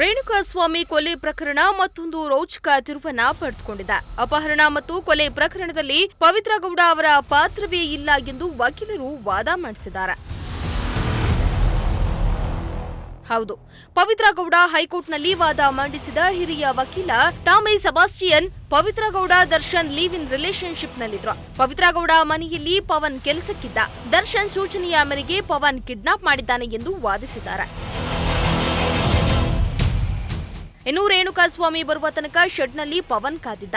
ರೇಣುಕಾಸ್ವಾಮಿ ಕೊಲೆ ಪ್ರಕರಣ ಮತ್ತೊಂದು ರೋಚಕ ತಿರುವನ್ನ ಪಡೆದುಕೊಂಡಿದೆ. ಅಪಹರಣ ಮತ್ತು ಕೊಲೆ ಪ್ರಕರಣದಲ್ಲಿ ಪವಿತ್ರ ಗೌಡ ಅವರ ಪಾತ್ರವೇ ಇಲ್ಲ ಎಂದು ವಕೀಲರು ವಾದ ಮಂಡಿಸಿದ್ದಾರೆ. ಹೌದು ಪವಿತ್ರ ಗೌಡ ಹೈಕೋರ್ಟ್ನಲ್ಲಿ ವಾದ ಮಂಡಿಸಿದ ಹಿರಿಯ ವಕೀಲ Tommy Sebastian Pavithra Gowda Darshan live in ರಿಲೇಶನ್ಶಿಪ್ನಲ್ಲಿದ್ರು Pavithra Gowda ಮನೆಯಲ್ಲಿ ಪವನ್ ಕೆಲಸಕ್ಕಿದ್ದ. ದರ್ಶನ್ ಸೂಚನೆಯ ಮೇರೆಗೆ ಪವನ್ ಕಿಡ್ನಾಪ್ ಮಾಡಿದ್ದಾನೆ ಎಂದು ವಾದಿಸಿದ್ದಾರೆ. ಇನ್ನು ರೇಣುಕಾಸ್ವಾಮಿ ಬರುವ ತನಕ ಶೆಡ್ನಲ್ಲಿ ಪವನ್ ಕಾದಿದ್ದ.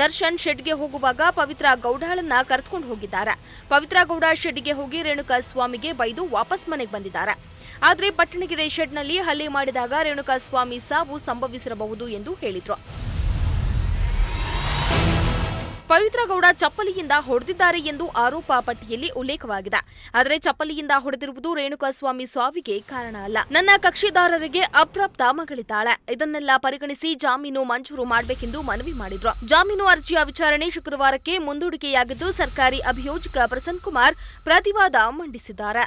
ದರ್ಶನ್ ಶೆಡ್ಗೆ ಹೋಗುವಾಗ ಪವಿತ್ರ ಗೌಡಳನ್ನ ಕರೆದುಕೊಂಡು ಹೋಗಿದ್ದಾರೆ. ಪವಿತ್ರ ಗೌಡ ಶೆಡ್ಗೆ ಹೋಗಿ ರೇಣುಕಾ ಸ್ವಾಮಿಗೆ ಬೈದು ವಾಪಸ್ ಮನೆಗೆ ಬಂದಿದ್ದಾರೆ. ಆದರೆ ಪಟ್ಟಣಗೆರೆ ಶೆಡ್ನಲ್ಲಿ ಹಲ್ಲೆ ಮಾಡಿದಾಗ ರೇಣುಕಾಸ್ವಾಮಿ ಸಾವು ಸಂಭವಿಸಿರಬಹುದು ಎಂದು ಹೇಳಿದ್ರು. ಪವಿತ್ರ ಗೌಡ ಚಪ್ಪಲಿಯಿಂದ ಹೊಡೆದಿದ್ದಾರೆ ಎಂದು ಆರೋಪ ಪಟ್ಟಿಯಲ್ಲಿ ಉಲ್ಲೇಖವಾಗಿದೆ. ಆದರೆ ಚಪ್ಪಲಿಯಿಂದ ಹೊಡೆದಿರುವುದು ರೇಣುಕಾಸ್ವಾಮಿ ಸಾವಿಗೆ ಕಾರಣ ಅಲ್ಲ. ನನ್ನ ಕಕ್ಷಿದಾರರಿಗೆ ಅಪ್ರಾಪ್ತ ಮಗಳಿದ್ದಾಳೆ. ಇದನ್ನೆಲ್ಲ ಪರಿಗಣಿಸಿ ಜಾಮೀನು ಮಂಜೂರು ಮಾಡಬೇಕೆಂದು ಮನವಿ ಮಾಡಿದ್ರು. ಜಾಮೀನು ಅರ್ಜಿಯ ವಿಚಾರಣೆ ಶುಕ್ರವಾರಕ್ಕೆ ಮುಂದೂಡಿಕೆಯಾಗಿದ್ದು ಸರ್ಕಾರಿ ಅಭಿಯೋಜಕ ಪ್ರಸನ್ ಕುಮಾರ್ ಪ್ರತಿವಾದ ಮಂಡಿಸಿದ್ದಾರೆ.